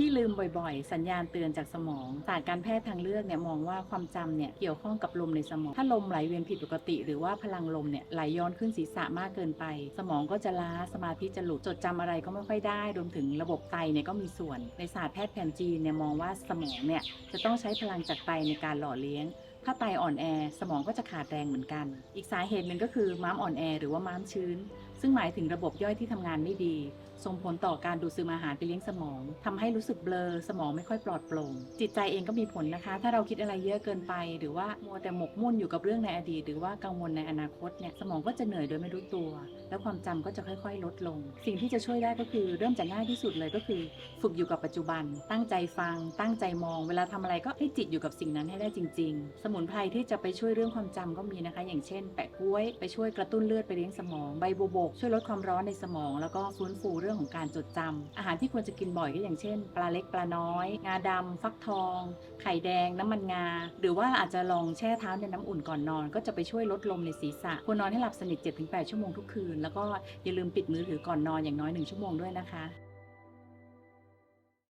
ที่ลืมบ่อยๆ สัญญาณเตือนจากสมองศาสตร์การแพทย์ทางเลือกเนี่ยมองว่าความจำเนี่ยเกี่ยวข้องกับลมในสมอง ถ้าลมไหลเวียนผิดปกติ หรือว่าพลังลมเนี่ยไหลย้อนขึ้นศีรษะมากเกินไป สมองก็จะล้าสมาธิจะหลุดจดจำอะไรก็ไม่ค่อยได้ รวมถึงระบบไตเนี่ยก็มีส่วน ในศาสตร์แพทย์แผนจีนเนี่ยมองว่าสมองเนี่ยจะต้องใช้พลังจากไตในการหล่อเลี้ยง ถ้าไตอ่อนแอ สมองก็จะขาดแรงเหมือนกัน อีกสาเหตุหนึ่งก็คือม้ามอ่อนแอ หรือว่าม้ามชื้น ซึ่งหมายถึงระบบย่อยที่ทำงานไม่ดี ส่งผลต่อการดูดซึมอาหารไปเลี้ยงสมองทำให้รู้สึกเบลอ สมองไม่ค่อยปลอดโปร่ง จิตใจเองก็มีผลนะคะ ถ้าเราคิดอะไรเยอะเกินไป หรือว่ามัวแต่หมกมุ่นอยู่กับเรื่องในอดีต หรือว่ากังวลในอนาคตเนี่ย สมองก็จะเหนื่อยโดยไม่รู้ตัว แล้วความจำก็จะค่อยๆ ลดลง สิ่งที่จะช่วยได้ก็คือเริ่มจากง่ายที่สุดเลยก็คือ ฝึกอยู่กับปัจจุบัน ตั้งใจฟัง ตั้งใจมอง เวลาทำอะไรก็ให้จิตอยู่กับสิ่งนั้นให้ได้จริง ๆ สมุนไพรที่จะไปช่วยเรื่องความจำก็มีนะคะ อย่างเช่น แปะกล้วยไปช่วยกระตุ้นเลือดไปเลี้ยงสมองใบบัวบก ช่วยลดความร้อนในสมอง แล้วก็ฟื้นฟูเรื่องของการจดจำอาหารที่ควรจะกินบ่อยก็อย่างเช่น ปลาเล็กปลาน้อย งาดำฟักทอง ไข่แดง น้ำมันงา หรือว่าอาจจะลองแช่เท้าในน้ำอุ่นก่อนนอน ก็จะไปช่วยลดลมในศีรษะควรนอนให้หลับสนิท 7-8 ชั่วโมงทุกคืน แล้วก็อย่าลืมปิดมือถือก่อนนอนอย่างน้อย1ชั่วโมงด้วยนะคะ